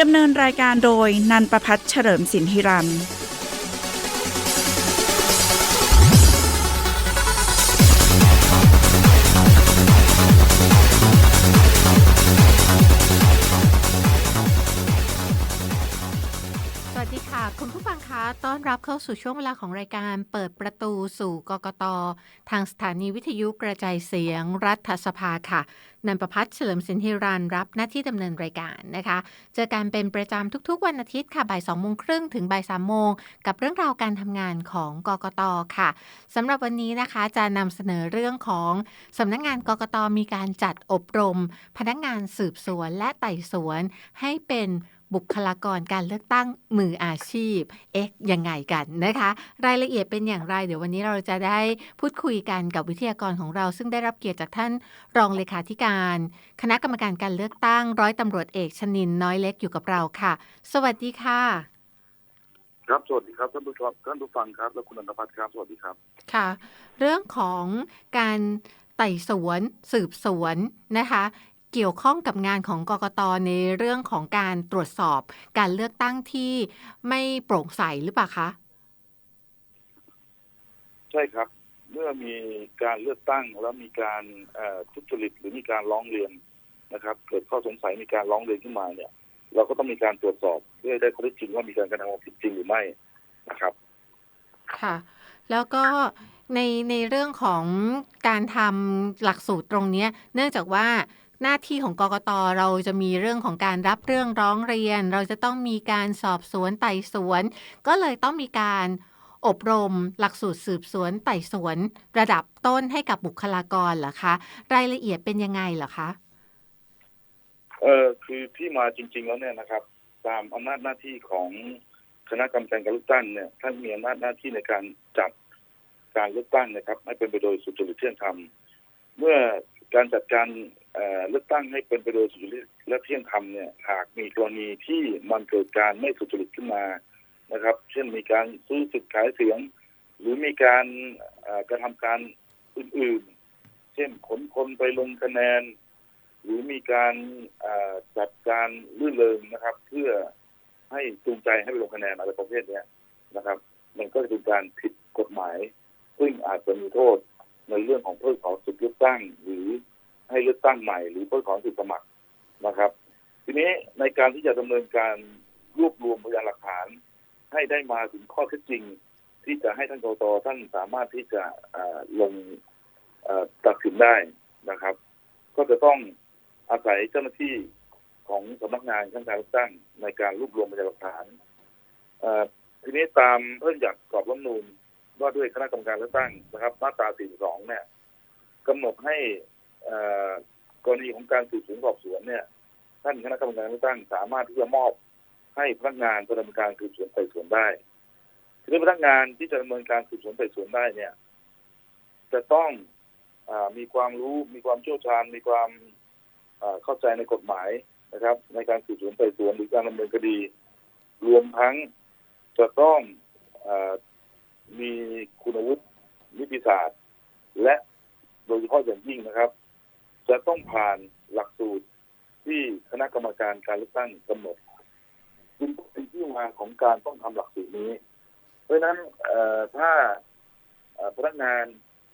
ดำเนินรายการโดยนันประพัฒน์เฉลิมสินธิรัม รับเข้าสู่ช่วงเวลาของรายการเปิดประตูสู่กกต ทางสถานีวิทยุกระจายเสียงรัฐสภาค่ะนันประพัฒน์เฉลิมสินธิรันรับหน้าที่ดำเนินรายการนะคะ เจอกันเป็นประจำทุกๆ วันอาทิตย์ค่ะบ่าย2โมงครึ่งถึงบ่าย3โมงกับเรื่องราวการทำงานของกกตค่ะสำหรับวันนี้นะคะจะนำเสนอเรื่องของสำนักงานกกตมีการจัดอบรม พนักงานสืบสวนและไต่สวนให้เป็น บุคลากรการเลือกตั้งมืออาชีพ เอ๊ะยังไงกันนะคะ รายละเอียดเป็นอย่างไร เดี๋ยววันนี้เราจะได้พูดคุยกันกับวิทยากรของเรา ซึ่งได้รับเกียรติจากท่านรองเลขาธิการ คณะกรรมการการเลือกตั้ง ร้อยตำรวจเอกชนินน้อยเล็กอยู่กับเราค่ะ สวัสดีค่ะครับสวัสดีครับท่านผู้ชมท่านผู้ฟังครับ และคุณอนันตพัฒน์ครับ สวัสดีครับ ค่ะ เรื่องของการไต่สวน สืบสวนนะคะ เกี่ยวข้องกับงานของกกตในเรื่องของการตรวจสอบการเลือกตั้งที่ไม่โปร่งใสหรือเปล่าคะ ใช่ครับ เมื่อมีการเลือกตั้งแล้วมีการเอ่อทุจริตหรือมีการร้องเรียนนะครับ เกิดข้อสงสัยมีการร้องเรียนขึ้นมาเนี่ย เราก็ต้องมีการตรวจสอบเพื่อให้ได้ข้อเท็จจริงว่ามีการกระทำความผิดจริงหรือไม่นะครับ ค่ะ แล้วก็ในในเรื่องของการทำหลักสูตรตรงเนี้ยเนื่องจากว่า หน้าที่ของกกตเราจะมีเรื่องของการรับเรื่องร้องเรียน เราจะต้องมีการสอบสวนไต่สวน ก็เลยต้องมีการอบรมหลักสูตรสืบสวนไต่สวน ระดับต้นให้กับบุคลากรเหรอคะ รายละเอียดเป็นยังไงเหรอคะเออคือที่มาจริง ๆ แล้วเนี่ยนะครับ ตามอำนาจหน้าที่ของคณะกรรมการการเลือกตั้งเนี่ยท่านมีอำนาจหน้าที่ในการจัดการเลือกตั้งนะครับ ให้เป็นไปโดยสุจริตเที่ยงธรรมเมื่อการจัดการ เลือกตั้งให้เป็นไปโดยสุจริตและเที่ยงธรรมเนี่ยหากมีกรณีที่มันเกิดการไม่สุจริตขึ้นมานะครับ เช่นมีการซื้อสิทธิ์ขายเสียง หรือมีการกระทำการอื่นๆ เช่นขนคนไปลงคะแนน หรือมีการจัดการลื่นเริงนะครับ เพื่อให้จูงใจให้ไปลงคะแนนอะไรประเภทเนี้ยนะครับ มันก็จะเป็นการผิดกฎหมาย ซึ่งอาจจะมีโทษในเรื่องของเพิกถอนสิทธิเลือกตั้งหรือ ให้เลือกตั้งใหม่ หรือเพิกถอนสิทธิสมัครนะครับ ทีนี้ในการที่จะดำเนินการรวบรวมพยานหลักฐาน ให้ได้มาถึงข้อเท็จจริง ที่จะให้ท่านกตท่านสามารถที่จะลงตัดสินได้นะครับ ก็จะต้องอาศัยเจ้าหน้าที่ของสำนักงานขั้นการเลือกตั้งในการรวบรวมพยานหลักฐานทีนี้ตามเพิ่มจากกรอบรัฐมนูญว่าด้วยคณะกรรมการเลือกตั้งนะครับ มาตรา 42 เนี่ยกำหนดให้ กรณีของการสืบสวนสอบสวนเนี่ย ท่านคณะกรรมการเลือกตั้งสามารถที่จะมอบให้พนักงานดำเนินการสืบสวนไต่สวนได้ทีนี้พนักงานที่จะดำเนินการสืบสวนไต่สวนได้เนี่ย จะต้องอมีความรู้มีความเชี่ยวชาญมีความเข้าใจในกฎหมายนะครับ ในการสืบสวนไต่สวนหรือการดำเนินคดี รวมทั้งจะต้องอมีคุณวุฒินิติศาสตร์ และโดยเฉพาะอย่างยิ่งนะครับ จะต้องผ่านหลักสูตรที่คณะกรรมการการเลือกตั้งกำหนดจึงเป็นที่มาของการต้องทำหลักสูตรนี้ เพราะฉะนั้นถ้าพนักงาน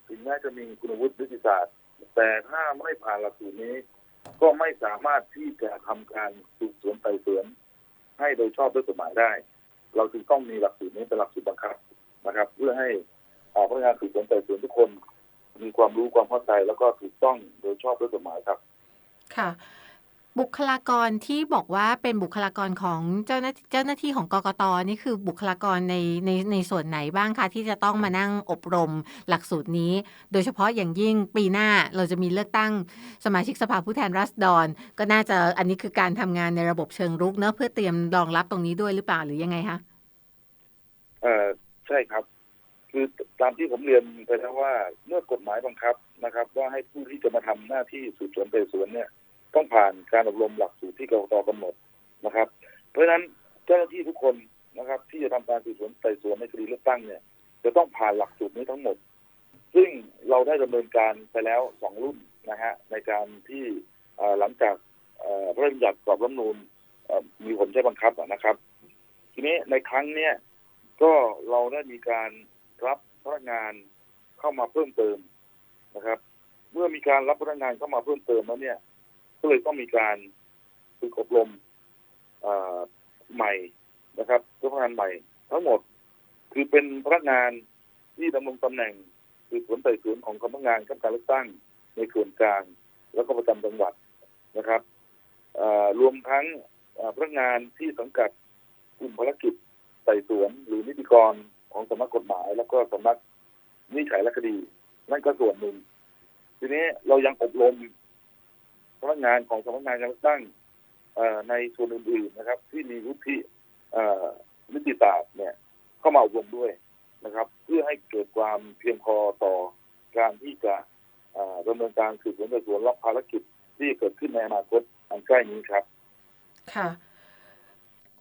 ถึงแม้จะมีคุณวุฒินิติศาสตร์ แต่ถ้าไม่ผ่านหลักสูตรนี้ ก็ไม่สามารถที่จะทำการสืบสวนไต่สวน ให้โดยชอบด้วยกฎหมายได้ เราจึงต้องมีหลักสูตรนี้เป็นหลักสูตรบังคับนะครับ เพื่อให้เอ่อพนักงานสืบสวนไต่สวนทุกคน มีความรู้ความเข้าใจแล้วก็ถูกต้องโดยชอบด้วยกฎหมายครับ ค่ะ บุคลากรที่บอกว่าเป็นบุคลากรของเจ้าหน้าเจ้าหน้าที่ของกกตนี่คือบุคลากรในในในส่วนไหนบ้างคะที่จะต้องมานั่งอบรมหลักสูตรนี้ โดยเฉพาะอย่างยิ่งปีหน้าเราจะมีเลือกตั้งสมาชิกสภาผู้แทนราษฎร ก็น่าจะอันนี้คือการทำงานในระบบเชิงรุกเนอะเพื่อเตรียมรองรับตรงนี้ด้วยหรือเปล่าหรือยังไงคะเอ่อใช่ครับ คือตามที่ผมเรียนไปแล้วว่าเมื่อกฎหมายบังคับนะครับ ว่าให้ผู้ที่จะมาทำหน้าที่สืบสวนไต่สวนเนี่ย ต้องผ่านการอบรมหลักสูตรที่กรกตกำหนดนะครับ เพราะฉะนั้นเจ้าหน้าที่ทุกคนนะครับ ที่จะทำการสืบสวนไต่สวนในคดีเลือกตั้งเนี่ย จะต้องผ่านหลักสูตรนี้ทั้งหมด ซึ่งเราได้ดำเนินการไปแล้วสองรุ่นนะฮะในการที่หลังจากเอ่อพระราชบัญญัติกรอบรัฐนูญเอ่อมีผลใช้บังคับนะครับ ทีนี้ในครั้งเนี้ยก็เราได้มีการ รับพนักงานเข้ามาเพิ่มเติมนะครับ เมื่อมีการรับพนักงานเข้ามาเพิ่มเติมแล้วเนี่ย ก็เลยต้องมีการฝึกอบรมใหม่นะครับพนักงานใหม่ ทั้งหมดคือเป็นพนักงานที่ดำรงตำแหน่งสืบสวนไต่สวนของสำนักงานการเลือกตั้งในส่วนกลางแล้วก็ประจำจังหวัดนะครับรวมทั้งพนักงานที่สังกัดกลุ่มภารกิจไต่สวนหรือนิติกร ของสำนักกฎหมาย แล้วก็สำนักนิจัยและคดี นั่นก็ส่วนหนึ่ง ทีนี้เรายังอบรมพนักงานของสำนักงานการเลือกตั้งในส่วนอื่นๆนะครับ ที่มีวุฒิเอ่อนิติศาสตร์เนี่ย เข้ามาอบรมด้วยนะครับ เพื่อให้เกิดความเพียงพอต่อการที่จะดำเนินการสืบสวนไต่สวนรับภารกิจที่เกิดขึ้นในอนาคตอันใกล้นี้ครับ ค่ะ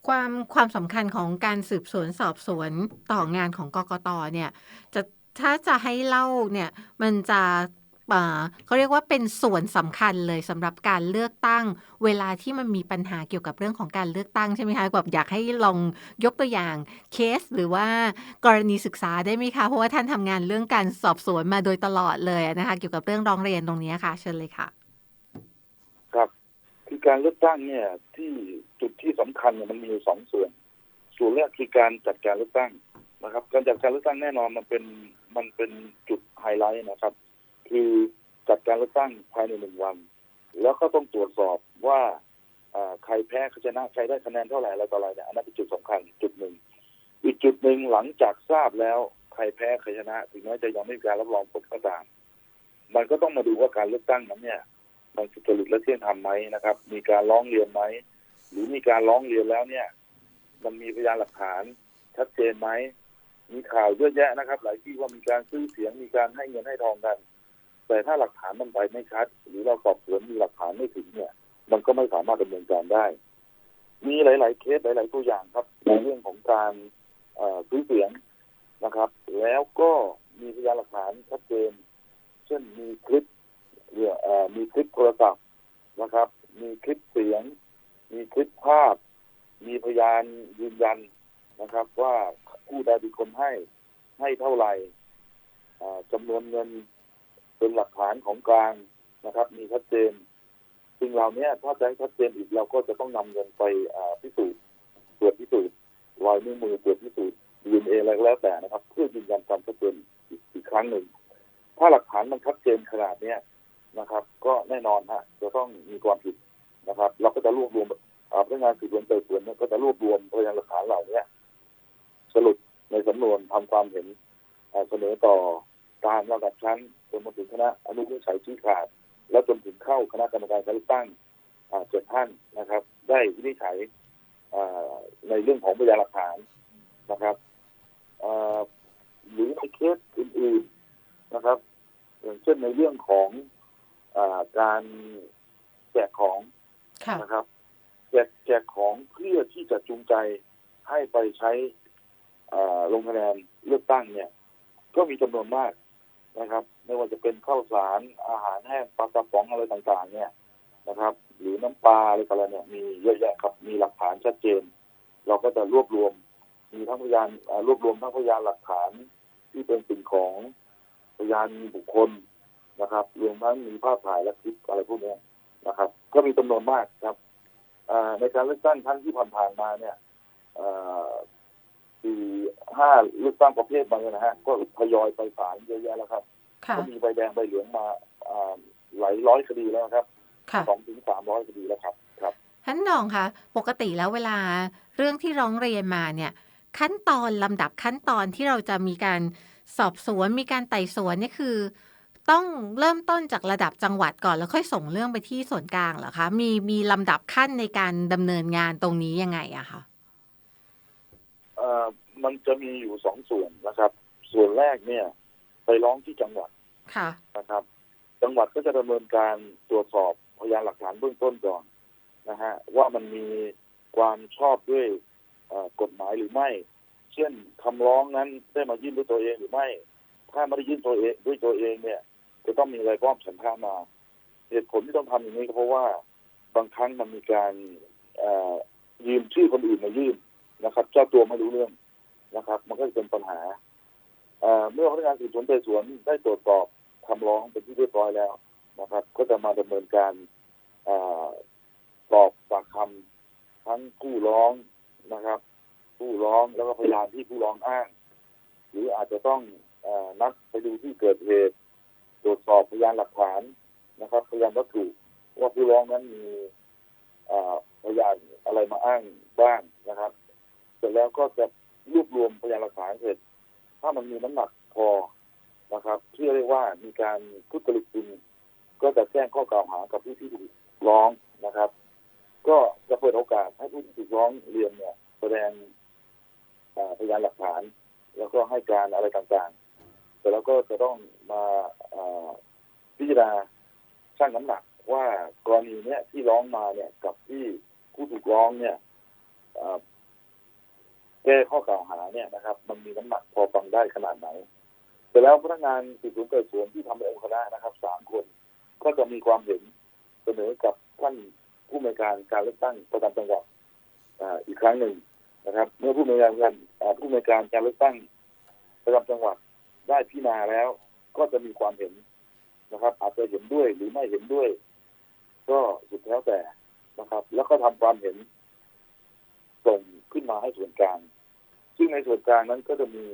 ความความสำคัญของการสืบสวนสอบสวนต่องานของกกตเนี่ยจะถ้าจะให้เล่าเนี่ยมันจะอ่าเขาเรียกว่าเป็นส่วนสำคัญเลยสำหรับการเลือกตั้ง เวลาที่มันมีปัญหาเกี่ยวกับเรื่องของการเลือกตั้งใช่ไหมคะแบบอยากให้ลองยกตัวอย่างเคสหรือว่ากรณีศึกษาได้ไหมคะ เพราะว่าท่านทำงานเรื่องการสอบสวนมาโดยตลอดเลยนะคะ เกี่ยวกับเรื่องร้องเรียนตรงนี้ค่ะ เชิญเลยค่ะ ครับคือการเลือกตั้งเนี่ยที่ จุดที่สำคัญเนี่ยมันมีอยู่สองส่วน ส่วนแรกคือการจัดการเลือกตั้งนะครับ การจัดการเลือกตั้งแน่นอนมันเป็นมันเป็นจุดไฮไลท์นะครับ คือจัดการเลือกตั้งภายในหนึ่งวัน แล้วก็ต้องตรวจสอบว่าใครแพ้ใครชนะใครได้คะแนนเท่าไหร่อะไรต่ออะไรเนี่ยอันนั้นเป็นจุดสำคัญจุดหนึ่งอีกจุดหนึ่งหลังจากทราบแล้วใครแพ้ใครชนะ ถึงแม้จะยังไม่มีการรับรองผลก็ตามมันก็ต้องมาดูว่าการเลือกตั้งนั้นเนี่ย มันสุจริตและเที่ยงธรรมไหมนะครับ มีการร้องเรียนไหม หรือมีการร้องเรียนแล้วเนี่ย มันมีพยานหลักฐานชัดเจนไหมมีข่าวเยอะแยะนะครับ หลายที่ว่ามีการซื้อเสียงมีการให้เงินให้ทองกัน แต่ถ้าหลักฐานมันไปไม่ชัด หรือเราสอบสวนมีหลักฐานไม่ถึงเนี่ย มันก็ไม่สามารถดำเนินการได้ มีหลาย ๆ เคสหลาย ๆ ตัวอย่างครับในเรื่องของการซื้อเสียงนะครับ แล้วก็มีพยานหลักฐานชัดเจน เช่นมีคลิปเรือเอ่อมีคลิปโทรศัพท์นะครับ มีคลิปเสียง มีคลิปภาพ มีพยานยืนยันนะครับ ว่าผู้ใดเป็นคนให้ให้เท่าไหร่จำนวนเงินเป็นหลักฐานของกลางนะครับ มีชัดเจนสิ่งเหล่านี้ถ้าจะให้ชัดเจนอีกเราก็จะต้องนำเงินไปพิสูจน์ตรวจพิสูจน์รอยนิ้วมือตรวจพิสูจน์ดีเอ็นเออะไรก็แล้วแต่นะครับ เพื่อยืนยันความชัดเจนอีกครั้งหนึ่ง ถ้าหลักฐานมันชัดเจนขนาดเนี้ยนะครับ ก็แน่นอนฮะจะต้องมีความผิด นะครับ เราก็จะรวบรวมพนักงานสืบสวนไต่สวนเนี่ยก็จะรวบรวมพยานหลักฐานเหล่านี้สรุปในสำนวนทำความเห็นเสนอต่อตามระดับชั้นจนมาถึงคณะอนุวินิจฉัยชี้ขาด แล้วจนถึงเข้าคณะกรรมการการเลือกตั้งเจ็ดท่านนะครับ ได้วินิจฉัยในเรื่องของพยานหลักฐานนะครับหรือในเคสอื่นๆนะครับ อย่างเช่นในเรื่องของอการแจกของ นะครับแจกแจกของเพื่อที่จะจูงใจให้ไปใช้ลงคะแนนเลือกตั้งเนี่ย ก็มีจำนวนมากนะครับ ไม่ว่าจะเป็นข้าวสารอาหารแห้งปลากระป๋องอะไรต่างๆ เนี่ยนะครับ หรือน้ำปลาอะไรต่างๆเนี่ยมีเยอะแยะครับ มีหลักฐานชัดเจน เราก็จะรวบรวม มีทั้งพยานรวบรวมทั้งพยานหลักฐานที่เป็นสิ่งของพยานบุคคลนะครับ รวมทั้งมีภาพถ่ายและคลิปอะไรพวกนี้นะครับ ก็มีจำนวนมากครับอ่าในการเลือกตั้งครั้งที่ผ่านๆมาเนี่ยอ่าสี่ห้าเลือกตั้งประเภทบางเนี่ยนะฮะ ก็ทยอยไปศาลเยอะแยะแล้วครับค่ะก็มีใบแดงใบเหลืองมาอ่าหลายร้อยคดีแล้วนะครับค่ะสองถึงสามร้อยคดีแล้วครับ ครับท่านรองคะปกติแล้วเวลาเรื่องที่ร้องเรียนมาเนี่ย ขั้นตอนลำดับขั้นตอนที่เราจะมีการสอบสวนมีการไต่สวนเนี่ยคือ ต้องเริ่มต้นจากระดับจังหวัดก่อนแล้วค่อยส่งเรื่องไปที่ส่วนกลางเหรอคะ มีมีลำดับขั้นในการดำเนินงานตรงนี้ยังไงอะคะเอ่อมันจะมีอยู่สองส่วนนะครับ ส่วนแรกเนี่ย ไปร้องที่จังหวัดค่ะนะครับ จังหวัดก็จะดำเนินการตรวจสอบพยานหลักฐานเบื้องต้นก่อนนะฮะว่ามันมีความชอบด้วยเอ่อกฎหมายหรือไม่ เช่นคำร้องนั้นได้มายื่นด้วยตัวเองหรือไม่ ถ้าไม่ได้ยื่นตัวเองด้วยตัวเองเนี่ย จะต้องมีอะไรป้อมสันทามา เหตุผลที่ต้องทำอย่างนี้ก็เพราะว่าบางครั้งมันมีการอยืมชื่อคนอื่นมายื่นนะครับ เจ้าตัวไม่รู้เรื่องนะครับ มันก็จะเป็นปัญหาเมื่อพนักงานสืบสวนไต่สวนได้ตรวจสอบคำร้องเป็นที่เรียบร้อยแล้วนะครับ ก็จะมาดำเนินการสอบปากคำทั้งผู้ร้องนะครับ ผู้ร้องแล้วก็พยานที่ผู้ร้องอ้าง หรืออาจจะต้องอนัดไปดูที่เกิดเหตุ รวจสอบพยานหลักฐานนะครับ พยานวัตถุว่าผู้ร้องนั้นมีพยานอะไรมาอ้างบ้างนะครับ เสร็จแล้วก็จะรวบรวมพยานหลักฐานเสร็จถ้ามันมีน้ำหนักพอนะครับที่เรียกว่ามีการทุจริตจริงก็จะแจ้งข้อกล่าวหากับผู้ที่ถูกร้องนะครับ ก็จะเปิดโอกาสให้ผู้ที่ถูกร้องเรียนเนี่ย แสดงพยานหลักฐาน แล้วก็ให้การอะไรต่างๆ แต่แล้วก็จะต้องมาพิจารณาชั่งน้ำหนักว่ากรณีเนี้ยที่ร้องมาเนี่ยกับที่ผู้ถูกร้องเนี่ยแก้ข้อกล่าวหาเนี่ยนะครับ มันมีน้ำหนักพอฟังได้ขนาดไหน แต่แล้วพนักงานสืบสวนไต่สวนที่ทำในองค์คณะนะครับสามคน ก็จะมีความเห็นเสนอกับท่านผู้อำนวยการการเลือกตั้งประจำจังหวัดอีกครั้งหนึ่งนะครับ เมื่อผู้อำนวยการผู้อำนวยการการเลือกตั้งประจำจังหวัด ได้พิจารณาแล้ว ก็จะมีความเห็นนะครับ อาจจะเห็นด้วยหรือไม่เห็นด้วย ก็สุดแล้วแต่นะครับ แล้วก็ทำความเห็นส่งขึ้นมาให้ส่วนกลางซึ่งในส่วนกลางนั้นก็จะมี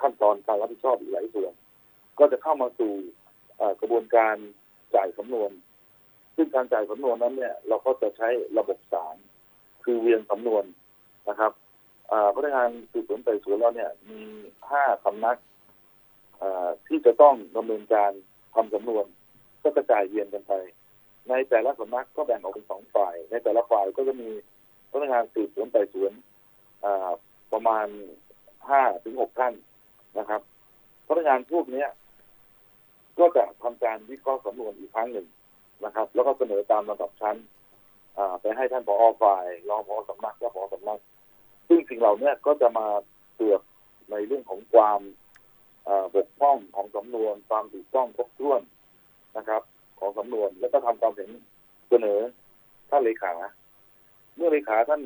ขั้นตอนการรับผิดชอบอีกหลายส่วน ก็จะเข้ามาสู่กระบวนการจ่ายสำนวน ซึ่งการจ่ายสำนวนนั้นเนี่ย เราก็จะใช้ระบบสารคือเวียนสำนวนนะครับอ่าพนักงานสืบสวนไต่สวนเราเนี่ย มีห้าสำนัก ที่จะต้องดำเนินการทำสำนวน ก็กระจายเวียนกันไป ในแต่ละสำนักก็แบ่งออกเป็นสองฝ่าย ในแต่ละฝ่ายก็จะมีพนักงานสืบสวนไต่สวนประมาณห้าถึงหกท่านนะครับพนักงานพวกนี้ก็จะทำการวิเคราะห์สำนวนอีกครั้งหนึ่งนะครับ แล้วก็เสนอตามลำดับชั้นไปให้ท่านผอฝ่ายรองผอสำนักและผอสำนัก ซึ่งสิ่งเหล่านี้ก็จะมาตรวจในเรื่องของความ บกพร่องของสำนวนความถูกต้องครบถ้วนนะครับ ของสำนวนแล้วก็ทำความเห็นเสนอท่านเลขา เมื่อเลขาท่าน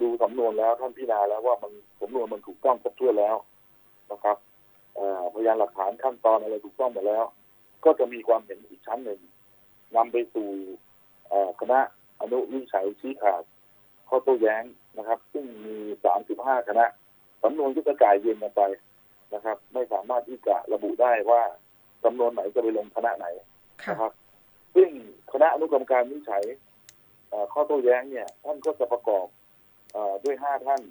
ดูสำนวนแล้วท่านพิจารณาแล้วว่ามันสำนวนมันถูกต้องครบถ้วนแล้วนะครับพยานหลักฐานขั้นตอนอะไรถูกต้องหมดแล้ว ก็จะมีความเห็นอีกชั้นหนึ่งนำไปสู่คณะอนุวิจัยชี้ขาดข้อโต้แย้งนะครับ ซึ่งมี 35 คณะสำนวนก็จะกลายเย็นกันไป นะครับ ไม่สามารถที่จะระบุได้ว่าสำนวนไหนจะไปลงคณะไหนค่ะนะครับ ซึ่งคณะอนุกรรมการวินิจฉัยเอ่อข้อโต้แย้งเนี่ย ท่านก็จะประกอบเออด้วยห้าท่าน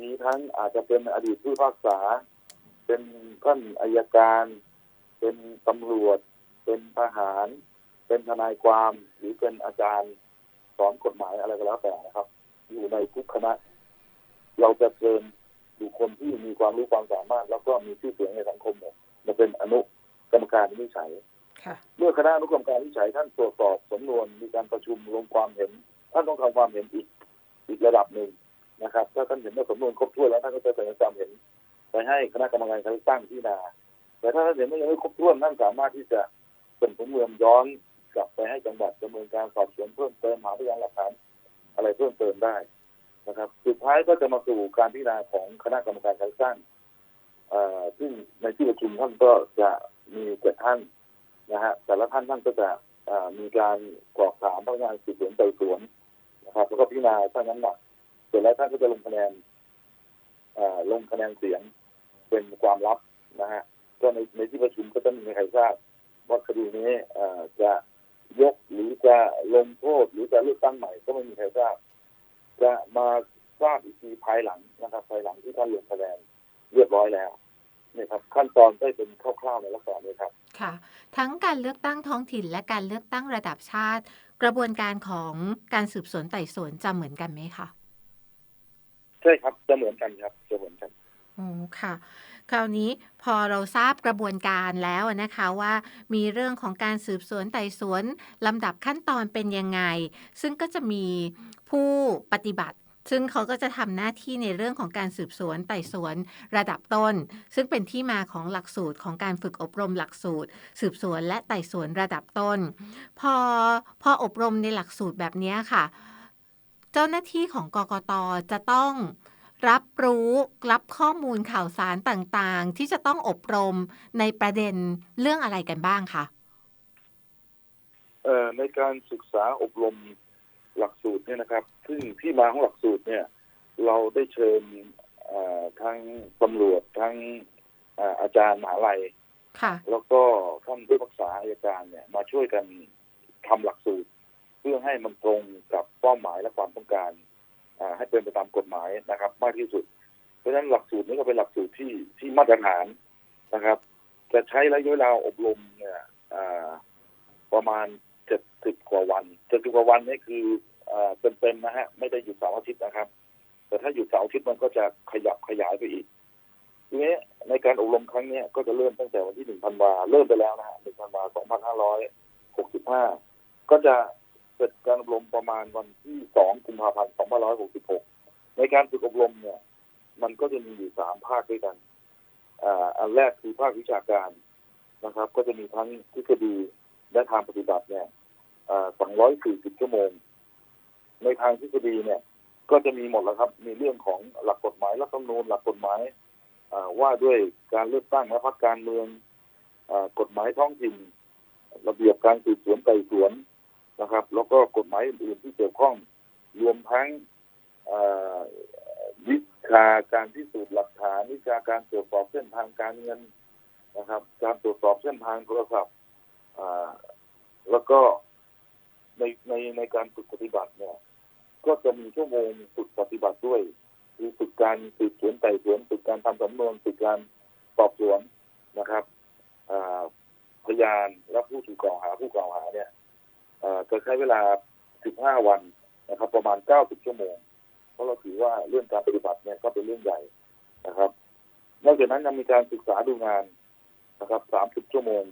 มีทั้งอาจจะเป็นอดีตผู้พิพากษา เป็นท่านอายการ เป็นตำรวจ เป็นทหาร เป็นทนายความ หรือเป็นอาจารย์สอนกฎหมายอะไรก็แล้วแต่นะครับ อยู่ในทุกคณะ เราจะเชิญ บุคคลที่มีความรู้ความสามารถ แล้วก็มีชื่อเสียงในสังคมเนี่ยมาเป็นอนุกรรมการวินิจฉัยค่ะเมื่อคณะอนุกรรมการวิจัยท่านตรวจสอบสำนวนมีการประชุมลงความเห็น ท่านต้องทำความเห็นอีกอีกระดับหนึ่งนะครับ ถ้าท่านเห็นว่าสำนวนครบถ้วนแล้วท่านก็จะเสนอความเห็น ไปให้คณะกรรมการการเลือกตั้งพิจารณาแต่ถ้าท่านเห็นว่ายังไม่ครบถ้วนท่านสามารถที่จะเป็นสำนวนย้อนกลับไปให้จังหวัดดำเนินการสอบสวนเพิ่มเติมหาพยานหลักฐานอะไรเพิ่มเติมได้ นะครับ สุดท้ายก็จะมาสู่การพิจารณาของคณะกรรมการการเลือกตั้งอ่อซึ่งในที่ประชุมท่านก็จะมีเจ็ดท่านนะฮะแต่ละท่านท่านก็จะอ่อมีการกรอกถามพนักงานสืบสวนไต่สวนนะครับแล้วก็พิจารณาท่านน้ำหนักเสร็จแล้วท่านก็จะลงคะแนนอ่อลงคะแนนเสียงเป็นความลับนะฮะก็ในในที่ประชุมก็จะมีใครทราบว่าคดีนี้อ่อจะยกหรือจะลงโทษหรือจะเลือกตั้งใหม่ก็ไม่มีใครทราบ จะมาทราบอีกทีภายหลังนะครับภายหลังที่ท่านลงคะแนนเรียบร้อยแล้วเนี่ยครับขั้นตอนได้เป็นคร่าวๆในลักษณะนี้ครับค่ะ ทั้งการเลือกตั้งท้องถิ่นและการเลือกตั้งระดับชาติ กระบวนการของการสืบสวนไต่สวนจะเหมือนกันไหมคะใช่ครับจะเหมือนกันครับจะเหมือนกันโอ้ค่ะ คราวนี้พอเราทราบกระบวนการแล้วนะคะว่า มีเรื่องของการสืบสวนไต่สวนลำดับขั้นตอนเป็นยังไง ซึ่งก็จะมีผู้ปฏิบัติซึ่งเขาก็จะทำหน้าที่ในเรื่องของการสืบสวนไต่สวนระดับต้น ซึ่งเป็นที่มาของหลักสูตรของการฝึกอบรมหลักสูตร สืบสวนและไต่สวนระดับต้น พอพออบรมในหลักสูตรแบบนี้ค่ะ เจ้าหน้าที่ของกกตจะต้อง รับรู้รับข้อมูลข่าวสารต่างๆ ที่จะต้องอบรมในประเด็นเรื่องอะไรกันบ้างคะเอ่อในการศึกษาอบรมหลักสูตรเนี่ยนะครับ ซึ่งที่มาของหลักสูตรเนี่ย เราได้เชิญเอ่อทั้งตำรวจทั้งเอ่ออาจารย์มหาลัยค่ะแล้วก็ท่านผู้ปรึกษาอายการเนี่ย มาช่วยกันทำหลักสูตร เพื่อให้มันตรงกับเป้าหมายและความต้องการอ่า ให้เป็นไปตามกฎหมายนะครับ มากที่สุด เพราะฉะนั้นหลักสูตรนี้ก็เป็นหลักสูตรที่ที่มาตรฐานนะครับ จะใช้ระยะเวลาอบรมเนี่ยประมาณเจ็ดสิบกว่าวันเจ็ดสิบกว่าวันนี่คือเต็มๆนะฮะไม่ได้หยุดเสาร์อาทิตย์นะครับ แต่ถ้าหยุดเสาร์อาทิตย์มันก็จะขยับขยายไปอีกทีนี้ในการอบรมครั้งนี้ก็จะเริ่มตั้งแต่วันที่หนึ่งธันวาเริ่มไปแล้วนะฮะหนึ่งธันวาสองพันห้าร้อยหกสิบห้าก็จะ สร็จการอบรมประมาณวันที่สองกุมภาพันธ์สองพันร้อยหกสิบหกในการฝึกอบรมเนี่ย มันก็จะมีอยู่สามภาคด้วยกันอ่าอันแรกคือภาควิชาการนะครับ ก็จะมีทั้งทฤษฎีและทางปฏิบัติเนี่ยสองร้อยสี่สิบชั่วโมง ในทางทฤษฎีเนี่ย ก็จะมีหมดแล้วครับ มีเรื่องของหลักกฎหมายรัฐธรรมนูญหลักกฎหมายอ่าว่าด้วยการเลือกตั้งและพรรคการเมืองอากฎหมายท้องถิ่น ระเบียบการสืบสวนไต่สวน นะครับ แล้วก็กฎหมายอื่นๆที่เกี่ยวข้อง รวมทั้งวิชาการพิสูจน์หลักฐานวิชาการตรวจสอบเส้นทางการเงินนะครับ การตรวจสอบเส้นทางโทรศัพท์แล้วก็ในในในการฝึกปฏิบัติเนี่ย ก็จะมีชั่วโมงฝึกปฏิบัติด้วยคือฝึกการสืบสวนไต่สวนฝึกการทำสำนวนฝึกการสอบสวนนะครับพยานและผู้ถูกกล่าวหาผู้กล่าวหาเนี่ย จะใช้เวลา 15 วันนะครับ ประมาณ 90 ชั่วโมง เพราะเราถือว่าเรื่องการปฏิบัติเนี่ยก็เป็นเรื่องใหญ่นะครับ นอกจากนั้นยังมีการศึกษาดูงานนะครับ 30 ชั่วโมง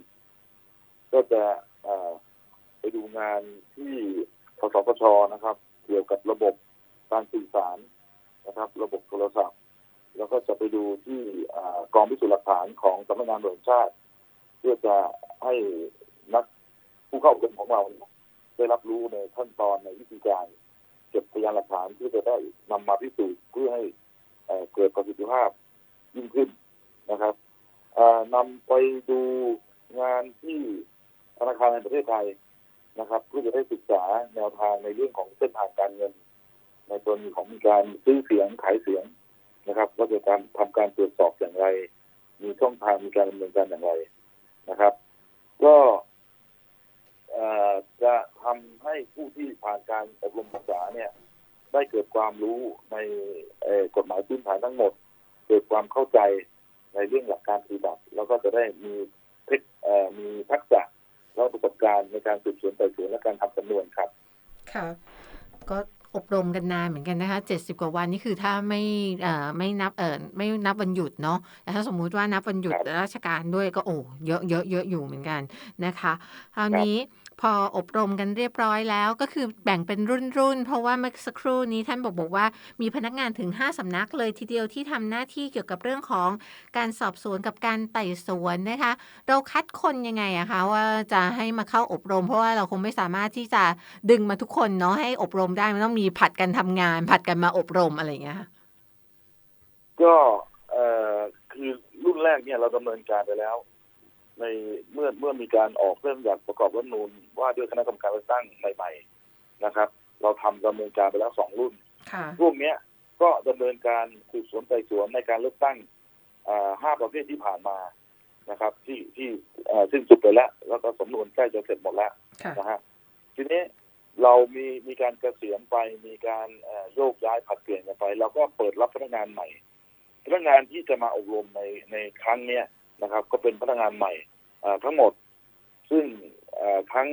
ก็จะอ่าไปดูงานที่กสปชนะครับ เกี่ยวกับระบบการสื่อสารนะครับ ระบบโทรศัพท์ แล้วก็จะไปดูที่กองพิสูจน์หลักฐานของสำนักงานตำรวจชาติ เพื่อจะให้นักผู้เข้าอบรมของเรา ได้รับรู้ในขั้นตอนในวิธีการเก็บพยานหลักฐานที่จะได้นำมาพิสูจน์เพื่อให้เกิดประสิทธิภาพยิ่งขึ้นนะครับเอ่อนำไปดูงานที่ธนาคารแห่งประเทศไทยนะครับเพื่อจะได้ศึกษาแนวทางในเรื่องของเส้นทางการเงิน ในกรณีของการซื้อเสียงขายเสียงนะครับว่าจะการทำการตรวจสอบอย่างไร มีช่องทางมีการดำเนินการอย่างไรนะครับ ก็ จะทำให้ผู้ที่ผ่านการอบรมศึกษาเนี่ย ได้เกิดความรู้ในกฎหมายพื้นฐานทั้งหมด เกิดความเข้าใจในเรื่องหลักการปฏิบัติ แล้วก็จะได้มีเทคมีทักษะและประสบการณ์ในการสืบสวนไต่สวนและการทำสำนวนครับ ค่ะ ก็ อบรมกันนานเหมือนกันนะคะ 70 กว่าวันนี่คือถ้าไม่เอ่อไม่นับเอ่อไม่นับวันหยุดเนาะแต่ถ้าสมมุติว่านับวันหยุดครับราชการด้วยก็โอ้เยอะเยอะเยอะอยู่เหมือนกันนะคะคราวนี้พออบรมกันเรียบร้อยแล้วก็คือแบ่งเป็นรุ่นรุ่นๆเพราะว่าเมื่อสักครู่นี้ท่านบอกบอกว่ามีพนักงานถึง 5สำนักเลยทีเดียวที่ทำหน้าที่เกี่ยวกับเรื่องของการสอบสวนกับการไต่สวนนะคะ เราคัดคนยังไงอะคะว่าจะให้มาเข้าอบรม เพราะว่าเราคงไม่สามารถที่จะดึงมาทุกคนเนาะให้อบรมได้มันต้องมีผัดกันทำงาน ผัดกันมาอบรมอะไรอย่างเงี้ยค่ะก็เอ่อคือรุ่นแรกเนี่ยเราดำเนินการไปแล้ว ในเมื่อเมื่อมีการออกเรื่องอยากประกอบรัฐธรรมนูญว่าด้วยคณะกรรมการเลือกตั้งใหม่ๆนะครับ เราทำดำเนินการไปแล้วสองรุ่นค่ะพวกเนี้ยก็ดำเนินการสืบสวนไต่สวนในการเลือกตั้งอ่าห้าประเภทที่ผ่านมานะครับ ที่ที่เอ่อสิ้นสุดไปแล้ว แล้วก็สำนวนใกล้จะเสร็จหมดแล้วค่ะนะฮะทีนี้ เรามีมีการเกษียณไปมีการโยกย้ายผัดเปลี่ยนกันไปเราก็เปิดรับพนักงานใหม่พนักงานที่จะมาอบรมในในครั้งเนี้ยนะครับ ก็เป็นพนักงานใหม่ทั้งหมด ซึ่งทั้ง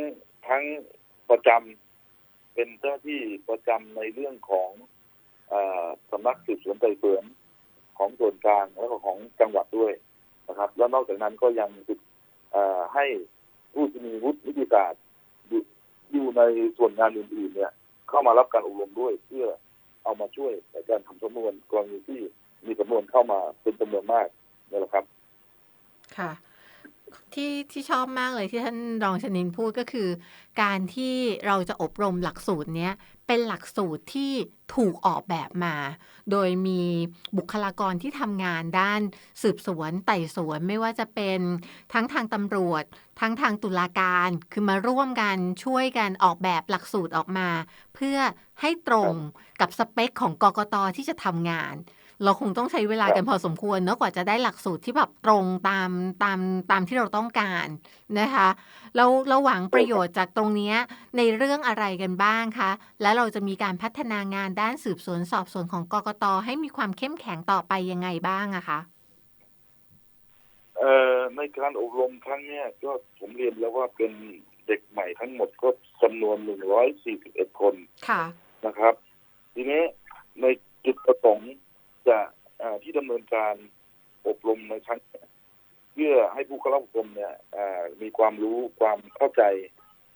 ทั้งประจำเป็นเจ้าหน้าที่ประจำในเรื่องของอสำนักสืบสวนไต่สวนของส่วนกลางแล้วก็ของจังหวัดด้วยนะครับ แล้วนอกจากนั้นก็ยังให้ผู้ที่มีวุฒินิติศาสตร์ อยู่ในส่วนงานอื่นๆเนี่ย เข้ามารับการอบรมด้วยเพื่อเอามาช่วยในการทำสำนวนกรณีที่มีสำนวนเข้ามาเป็นจำนวนมากนี่แหละครับ ค่ะ ที่ที่ชอบมากเลยที่ท่านรองชนินพูดก็คือ การที่เราจะอบรมหลักสูตรเนี้ย เป็นหลักสูตรที่ถูกออกแบบมา โดยมีบุคลากรที่ทำงานด้านสืบสวนไต่สวนไม่ว่าจะเป็นทั้งทางตำรวจ ทั้งทางตุลาการคือมาร่วมกันช่วยกันออกแบบหลักสูตรออกมา เพื่อให้ตรงกับสเปคของกกตที่จะทำงาน เราคงต้องใช้เวลากันพอสมควรเนอะกว่าจะได้หลักสูตรที่แบบตรงตามตามตามที่เราต้องการนะคะเราเราหวังประโยชน์จากตรงเนี้ยในเรื่องอะไรกันบ้างคะ และเราจะมีการพัฒนางานด้านสืบสวนสอบสวนของกกตให้มีความเข้มแข็งต่อไปยังไงบ้างอะคะเอ่อในการอบรมครั้งเนี้ยก็ผมเรียนแล้วว่าเป็นเด็กใหม่ทั้งหมดก็จำนวน141คน ค่ะ นะครับ ทีนี้ในจุดประสงค์ จะที่ดำเนินการอบรมในครั้งเนี้ยเพื่อให้ผู้เข้ารับอบรมเนี่ยมีความรู้ความเข้าใจ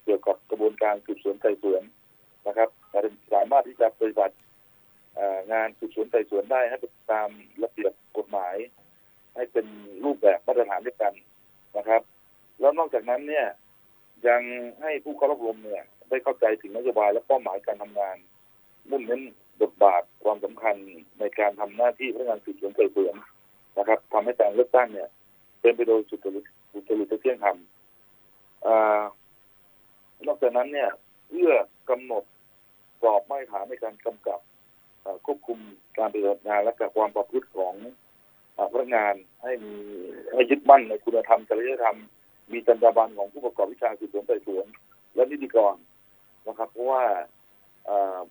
เกี่ยวกับกระบวนการสืบสวนไต่สวนนะครับสามารถที่จะปฏิบัติงานสืบสวนไต่สวนได้ให้เป็นตามระเบียบกฎหมาย ให้เป็นรูปแบบมาตรฐานด้วยกันนะครับ แล้วนอกจากนั้นเนี่ยยังให้ผู้เข้ารับรมเนี่ยได้เข้าใจถึงนโยบายและเป้าหมายการทำงานมุ่งเน้น บทบาทความสำคัญในการทำหน้าที่พนักงานสืบสวนไต่สวนนะครับทำให้การเลือกตั้งเนี่ยเป็นไปโดยสุจริตสุจริตและเที่ยงธรรมอ่านอกจากนั้นเนี่ยเพื่อกำหนดกรอบมาตรฐานในการกำกับควบคุมการปฏิบัติงานและกับความประพฤติของอพนักงานให้มีให้ยึดมั่นในคุณธรรมจริยธรรม มีจรรยาบรรณของผู้ประกอบวิชาสืบสวนไต่สวน และนิติกรนะครับ เพราะว่า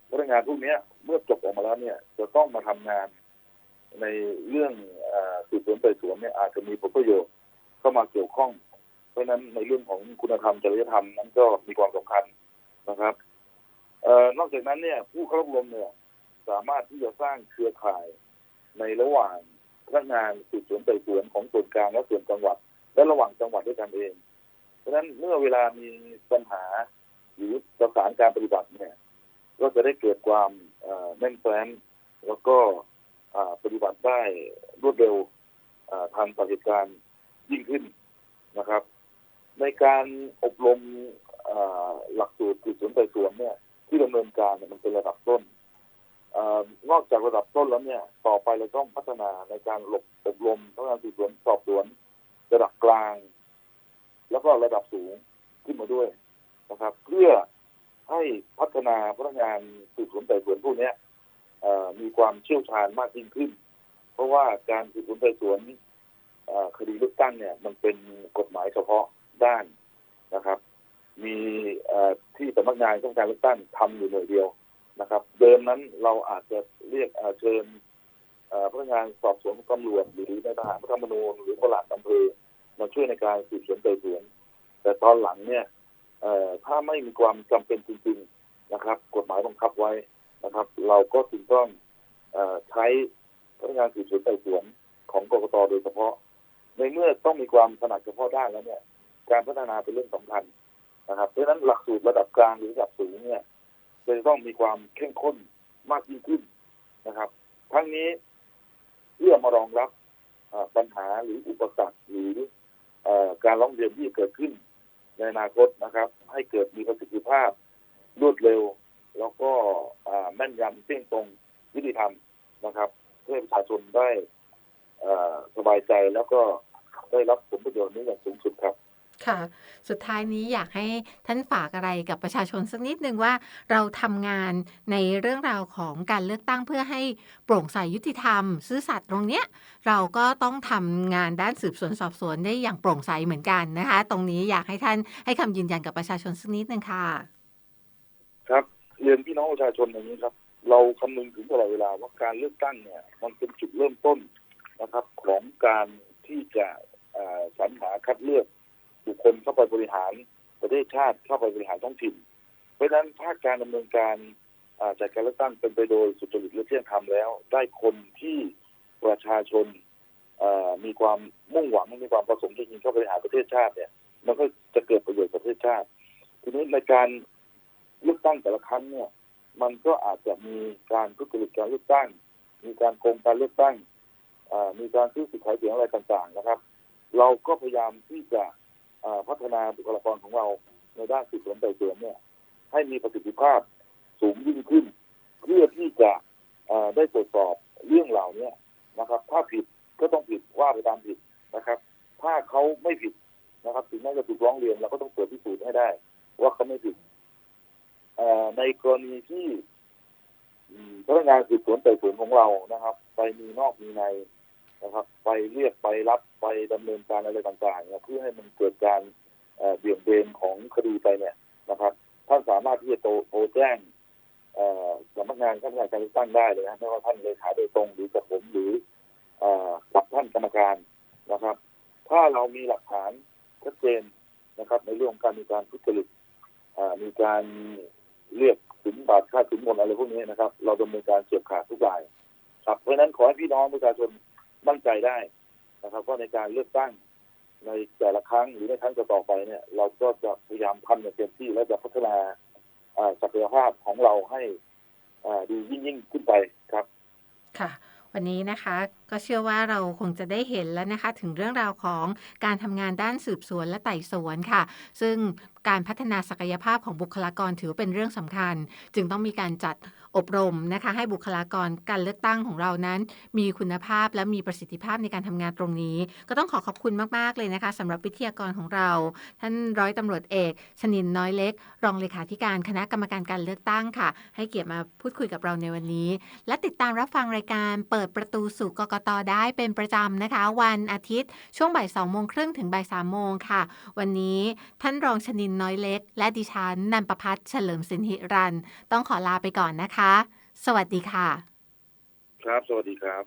พนักงานพวกนี้เมื่อจบออกมาแล้วเนี่ยจะต้องมาทำงานในเรื่องสืบสวนไต่สวนเนี่ยอาจจะมีผลประโยชน์เข้ามาเกี่ยวข้อง เพราะนั้นในเรื่องของคุณธรรมจริยธรรมนั้นก็มีความสำคัญนะครับอนอกจากนั้นเนี่ย ผู้เข้ารับรมเนี่ย สามารถที่จะสร้างเครือข่ายในระหว่างพนักงานสืบสวนไต่สวนของส่วนกลางและส่วนจังหวัด และระหว่างจังหวัดด้วยกันเอง เพราะฉะนั้นเมื่อเวลามีปัญหาหรือประสานการปฏิบัติเนี่ย ก็จะได้เกิดความแน่นแฟ้นแล้วก็ปฏิบัติได้รวดเร็วทันต่อเหตุการณ์ยิ่งขึ้นนะครับ ในการอบรมหลักสูตรสืบสวนไต่สวนเนี่ย ที่ดำเนินการมันเป็นระดับต้นอนอกจากระดับต้นแล้วเนี่ย ต่อไปเราต้องพัฒนาในการหลบอบรมพนักงานสืบสวนสอบสวน ระดับกลาง แล้วก็ระดับสูงขึ้นมาด้วยนะครับ เพื่อ ให้พัฒนาพนักงานสืบสวนไต่สวนพวกเนี้มีความเชี่ยวชาญมากยิ่งขึ้น เพราะว่าการสืบสวนไต่สวนคดีเลือกตั้งเนี่ย มันเป็นกฎหมายเฉพาะด้านนะครับ มีที่สำนักงานต้องการเลือกตั้งทำอยู่หน่วยเดียวนะครับ เดิมนั้นเราอาจจะเรียกเชิญพนักงานสอบสวนของตำรวจหรือในทหารพระธรรมนูญหรือปลัดอำเภอมาช่วยในการสืบสวนไต่สวน แต่ตอนหลังเนี่ย ถ้าไม่มีความจำเป็นจริง ๆนะครับ กฎหมายบังคับไว้นะครับ เราก็จึงต้องอใช้พนักงานสืบสวนไต่สวนของกรกตโดยเฉพาะ ในเมื่อต้องมีความถนัดเฉพาะด้านแล้วเนี่ย การพัฒนาเป็นเรื่องสำคัญนะครับ เพราะฉะนั้นหลักสูตรระดับกลางหรือระดับสูงเนี่ยจะต้องมีความเข้มข้นมากยิ่งขึ้นนะครับ ทั้งนี้เพื่อมารองรับปัญหาหรืออุปสรรคหรือการร้องเรียนที่เกิดขึ้น ในอนาคตนะครับ ให้เกิดมีประสิทธิภาพรวดเร็ว แล้วก็แม่นยำเที่ยงตรงยุติธรรมนะครับ เพื่อให้ประชาชนได้สบายใจแล้วก็ได้รับผลประโยชน์นี้อย่างสูงสุดครับ ค่ะ สุดท้ายนี้อยากให้ท่านฝากอะไรกับประชาชนสักนิดหนึ่งว่า เราทำงานในเรื่องราวของการเลือกตั้งเพื่อให้โปร่งใสยุติธรรม ซื่อสัตย์ตรงเนี้ย เราก็ต้องทำงานด้านสืบสวนสอบสวนได้อย่างโปร่งใสเหมือนกันนะคะ ตรงนี้อยากให้ท่านให้คำยืนยันกับประชาชนสักนิดหนึ่งค่ะ ครับเรียนพี่น้องประชาชนอย่างนี้ครับ เราคำนึงถึงตลอดเวลาว่าการเลือกตั้งเนี่ย มันเป็นจุดเริ่มต้นนะครับของการที่จะสรรหาคัดเลือก บุคคลเข้าไปบริหารประเทศชาติเข้าไปบริหารท้องถิ่น เพราะฉะนั้นถ้าการดำเนินการจัดการเลือกตั้งเป็นไปโดยสุจริตและเที่ยงธรรมแล้ว ได้คนที่ประชาชนมีความมุ่งหวังมีความประสงค์จริงๆเข้าไปบริหารประเทศชาติเนี่ย มันก็จะเกิดประโยชน์ประเทศชาติ ทีนี้ในการเลือกตั้งแต่ละครั้งเนี่ย มันก็อาจจะมีการทุจริตการเลือกตั้ง มีการโกงการเลือกตั้งมีการซื้อสิทธิ์ขายเสียงอะไรต่างๆนะครับ เราก็พยายามที่จะ พัฒนาบุคลากรของเราในด้านสืบสวนไต่สวนเนี่ย ให้มีประสิทธิภาพสูงยิ่งขึ้น เพื่อที่จะได้ตรวจสอบเรื่องเหล่านี้นะครับ ถ้าผิดก็ต้องผิดว่าไปตามผิดนะครับ ถ้าเขาไม่ผิดนะครับถึงแม้จะถูกร้องเรียนเราก็ต้องตรวจพิสูจน์ให้ได้ ว่าเขาไม่ผิดในกรณีที่พนักงานสืบสวนไต่สวนของเรานะครับ ไปมีนอกมีใน นะครับ ไปเรียกไปรับไปดำเนินการอะไรต่างๆเนี่ยเพื่อให้มันเกิดการเบี่ยงเบนของคดีไปเนี่ยนะครับท่านสามารถที่จะโทรแจ้งสำนักงานข้าราชการการเลือกตั้งได้เลยนะไม่ว่าท่านเลขาโดยตรงหรือกับผมหรือกับท่านกรรมการนะครับ ถ้าเรามีหลักฐานชัดเจนนะครับ ในเรื่องของการมีการทุจริตมีการเรียกสินบาทค่าสินบนอะไรพวกนี้นะครับ เราดำเนินการเฉียบขาดทุกรายครับเพราะฉะนั้นขอให้พี่น้องประชาชน มั่นใจได้นะครับว่าในการเลือกตั้งในแต่ละครั้งหรือในครั้งต่อไปเนี่ย เราก็จะพยายามทำอย่างเต็มที่และจะพัฒนาศักยภาพของเราให้ดียิ่งยิ่งขึ้นไปครับ ค่ะวันนี้นะคะก็เชื่อว่าเราคงจะได้เห็นแล้วนะคะ ถึงเรื่องราวของการทำงานด้านสืบสวนและไต่สวนค่ะ ซึ่งการพัฒนาศักยภาพของบุคลากรถือว่าเป็นเรื่องสำคัญ จึงต้องมีการจัด อบรมนะคะ ให้บุคลากรการเลือกตั้งของเรานั้น มีคุณภาพและมีประสิทธิภาพในการทำงานตรงนี้ ก็ต้องขอขอบคุณมาก ๆ เลยนะคะสำหรับวิทยากรของเรา ท่านร้อยตำรวจเอกชนินน้อยเล็ก รองเลขาธิการคณะกรรมการการเลือกตั้งค่ะ ให้เกียรติมาพูดคุยกับเราในวันนี้ และติดตามรับฟังรายการเปิดประตูสู่กกตได้เป็นประจำนะคะ วันอาทิตย์ช่วงบ่ายสองโมงครึ่งถึงบ่ายสามโมงค่ะ วันนี้ท่านรองชนินน้อยเล็ก และดิฉันนันประพัฒน์เฉลิมสินหิรันต้องขอลาไปก่อนนะคะสวัสดีค่ะ ครับ สวัสดีครับ